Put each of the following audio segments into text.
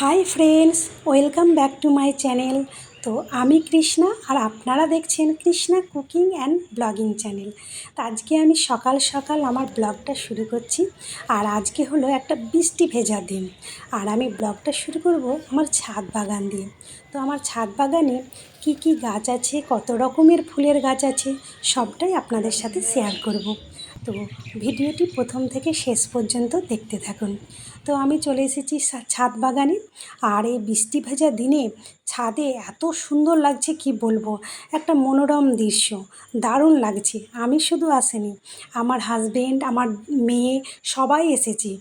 Hi friends, welcome back to my channel. তো আমি কৃষ্ণা আর আপনারা দেখছেন Krishna cooking and blogging channel. তো আজকে আমি সকাল সকাল আমার ব্লগটা শুরু করছি আর আজকে হলো একটা বৃষ্টি ভেজা দিন। আর আমি ব্লগটা শুরু করব আমার ছাদ বাগান দিয়ে। তো আমার ছাদ বাগানে কি কি গাছ আছে, কত রকমের ফুলের গাছ আছে, সবটাই আপনাদের সাথে শেয়ার করব। তো ভিডিওটি প্রথম থেকে শেষ পর্যন্ত দেখতে থাকুন। তো আমি চলে এসেছি ছাদ বাগানে। আর এই বৃষ্টি ভেজা দিনে ছাদে এত সুন্দর লাগছে কি বলব? একটা মনোরম দৃশ্য। দারুণ লাগছে। আমি শুধু আসেনি, আমার হাজবেন্ড আমার মেয়ে, সবাই এসেছি।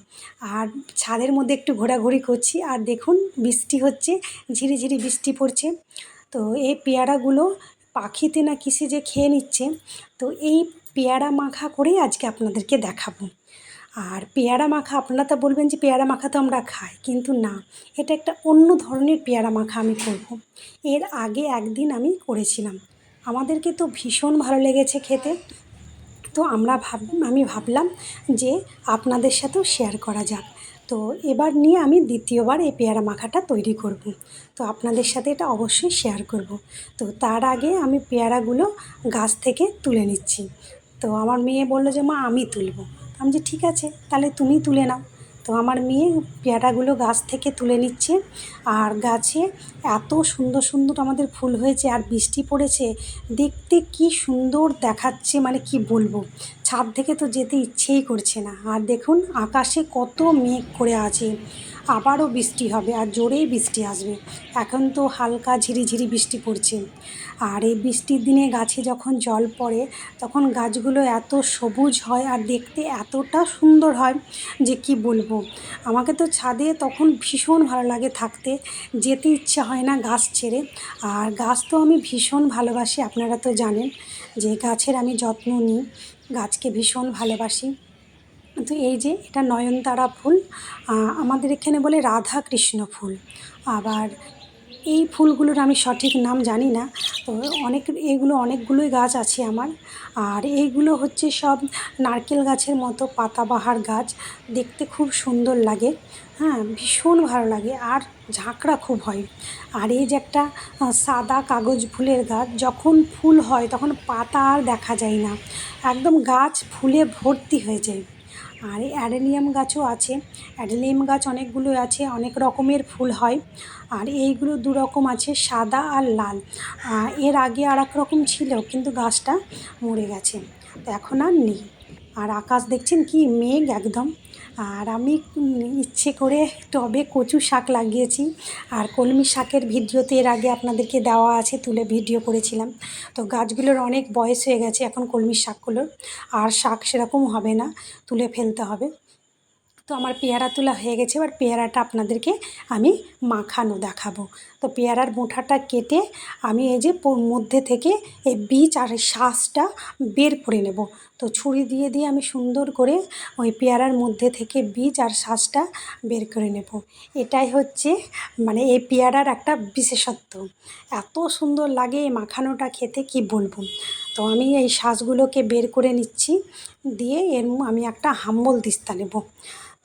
আর ছাদের মধ্যে একটু ঘোরাঘুরি করছি। আর দেখুন, বৃষ্টি হচ্ছে ঝিরিঝিরি বৃষ্টি পড়ছে। তো এই পেয়ারাগুলো পাখিতে না কিসে যে খেয়ে নিচ্ছে। তো এই পেয়ারা মাখা করেই আজকে আপনাদেরকে দেখাবো আর পেয়ারা মাখা, আপনারা তো বলবেন যে পেয়ারা মাখা তো আমরা খাই, কিন্তু না, এটা একটা অন্য ধরনের পেয়ারা মাখা আমি করব। এর আগে একদিন আমি করেছিলাম আমাদেরকে তো ভীষণ ভালো লেগেছে খেতে তো আমরা ভাব, আমি ভাবলাম যে আপনাদের সাথেও শেয়ার করা যাক তো এবার নিয়ে আমি দ্বিতীয়বার এই পেয়ারা মাখাটা তৈরি করব। তো আপনাদের সাথে এটা অবশ্যই শেয়ার করব। তো তার আগে আমি পেয়ারাগুলো গাছ থেকে তুলে নিচ্ছি তো আমার মেয়ে বলল যে, মা, আমি তুলবো। আমি যে, ঠিক আছে, তাহলে তুমি তুলে নাও। তো আমার মেয়ে পেয়ারাগুলো গাছ থেকে তুলে নিচ্ছে আর গাছে এত সুন্দর সুন্দর আমাদের ফুল হয়েছে আর বৃষ্টি পড়েছে। দেখতে কি সুন্দর দেখাচ্ছে মানে কি বলব? ছাদ থেকে তো যেতে ইচ্ছেই করছে না। আর দেখুন, আকাশে কত মেঘ করে আছে। আবারও বৃষ্টি হবে আর জোরেই বৃষ্টি আসবে। এখন তো হালকা ঝিরিঝিরি বৃষ্টি পড়ছে। আর এই বৃষ্টির দিনে গাছে যখন জল পড়ে, তখন গাছগুলো এত সবুজ হয় আর দেখতে এতটা সুন্দর হয় যে কি বলব। আমাকে তো ছাদে তখন ভীষণ ভালো লাগে থাকতে। যেতে ইচ্ছা হয় না গাছ ছেড়ে। আর গাছ তো আমি ভীষণ ভালোবাসি, আপনারা তো জানেন যে গাছের আমি যত্ন নিই। গাছকে ভীষণ ভালোবাসি। তো এই যে এটা নয়নতারা ফুল আমাদের এখানে বলে রাধা কৃষ্ণ ফুল। আবার এই ফুলগুলোর আমি সঠিক নাম জানি না, তো অনেক এইগুলো অনেকগুলোই গাছ আছে আমার। আর এইগুলো হচ্ছে সব নারকেল গাছের মতো পাতাবাহার গাছ, দেখতে খুব সুন্দর লাগে। হ্যাঁ ভীষণ ভালো লাগে আর ঝাঁকড়া খুব হয়। আর এই যে একটা সাদা কাগজ ফুলের গাছ, যখন ফুল হয় তখন পাতা আর দেখা যায় না। একদম গাছ ফুলে ভর্তি হয়ে যায়। আর অ্যাডেনিয়াম গাছও আছে। অ্যাডেনিয়াম গাছ অনেকগুলো আছে, অনেক রকমের ফুল হয়। আর এইগুলো দু রকম আছে, সাদা আর লাল। এর আগে আর এক রকম ছিল, কিন্তু গাছটা মরে গেছে। তো এখন আর নেই। আর আকাশ দেখছেন কি মেঘ একদম। আর আমি ইচ্ছে করে টবে কচু শাক লাগিয়েছি। আর কলমি শাকের ভিডিওতে এর আগে আপনাদেরকে দেওয়া আছে, তুলে ভিডিও করেছিলাম। তো গাছগুলোর অনেক বয়স হয়ে গেছে এখন কলমি শাকগুলোর আর শাক সেরকম হবে না, তুলে ফেলতে হবে। তো আমার পেয়ারা তোলা হয়ে গেছে, এবার পেয়ারাটা আপনাদেরকে আমি মাখানো দেখাবো। তো পেয়ারার মোঠাটা কেটে আমি এই যে মধ্যে থেকে এই বীজ আর শাঁসটা বের করে নেব। তো ছুরি দিয়ে দিয়ে আমি সুন্দর করে ওই পেয়ারার মধ্যে থেকে বীজ আর শাঁসটা বের করে নেব। এটাই হচ্ছে মানে এই পেয়ারার একটা বিশেষত্ব। এত সুন্দর লাগে এই মাখানোটা খেতে, কি বলব? তো আমি এই শাঁসগুলোকে বের করে নিচ্ছি, দিয়ে এর আমি একটা হাম্বল দিস্তা নেব।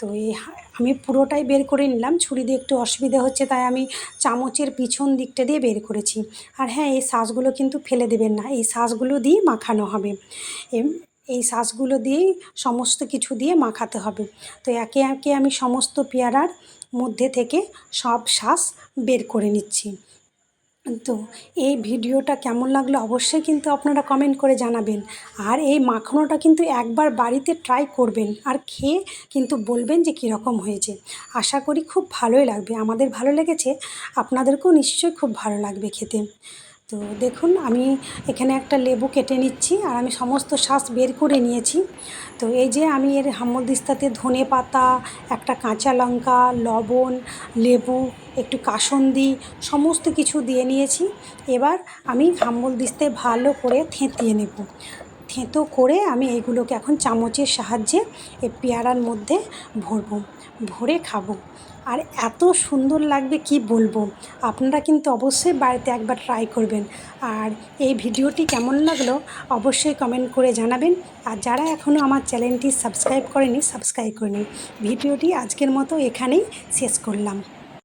তো এই আমি পুরোটাই বের করে নিলাম। ছুরি দিয়ে একটু অসুবিধা হচ্ছে, তাই আমি চামচের পিছন দিকটা দিয়ে বের করেছি। আর হ্যাঁ এই শাঁসগুলো কিন্তু ফেলে দেবেন না। এই শাঁসগুলো দিয়ে মাখানো হবে। এই শাঁসগুলো দিয়েই সমস্ত কিছু দিয়ে মাখাতে হবে। তো একে একে আমি সমস্ত পেয়ারার মধ্যে থেকে সব শাঁস বের করে নিচ্ছি। তো এই ভিডিওটা কেমন লাগল অবশ্যই কিন্তু আপনারা কমেন্ট করে জানাবেন। আর এই মাখনোটা কিন্তু একবার বাড়িতে ট্রাই করবেন আর খেয়ে কিন্তু বলবেন যে কীরকম হয়েছে। আশা করি খুব ভালোই লাগবে। আমাদের ভালো লেগেছে, আপনাদেরকেও নিশ্চয়ই খুব ভালো লাগবে খেতে। তো দেখুন, আমি এখানে একটা লেবু কেটে নিচ্ছি আর আমি সমস্ত শ্বাস বের করে নিয়েছি। তো এই যে আমি এর হামলদিস্তাতে ধনে পাতা, একটা কাঁচা লঙ্কা, লবণ, লেবু, একটু কাসন্দি সমস্ত কিছু দিয়ে নিয়েছি। এবার আমি হামলদিস্তায় ভালো করে থেঁতিয়ে নেব। থেঁতো করে আমি এইগুলোকে এখন চামচের সাহায্যে এই পেয়ারার মধ্যে ভরবো, ভরে খাব। আর এত সুন্দর লাগবে কি বলব? আপনারা কিন্তু অবশ্যই বাড়িতে একবার ট্রাই করবেন। আর এই ভিডিওটি কেমন লাগল অবশ্যই কমেন্ট করে জানাবেন। আর যারা এখনও আমার চ্যানেলটি সাবস্ক্রাইব করেনি সাবস্ক্রাইব করে নিন। ভিডিওটি আজকের মতো এখানেই শেষ করলাম।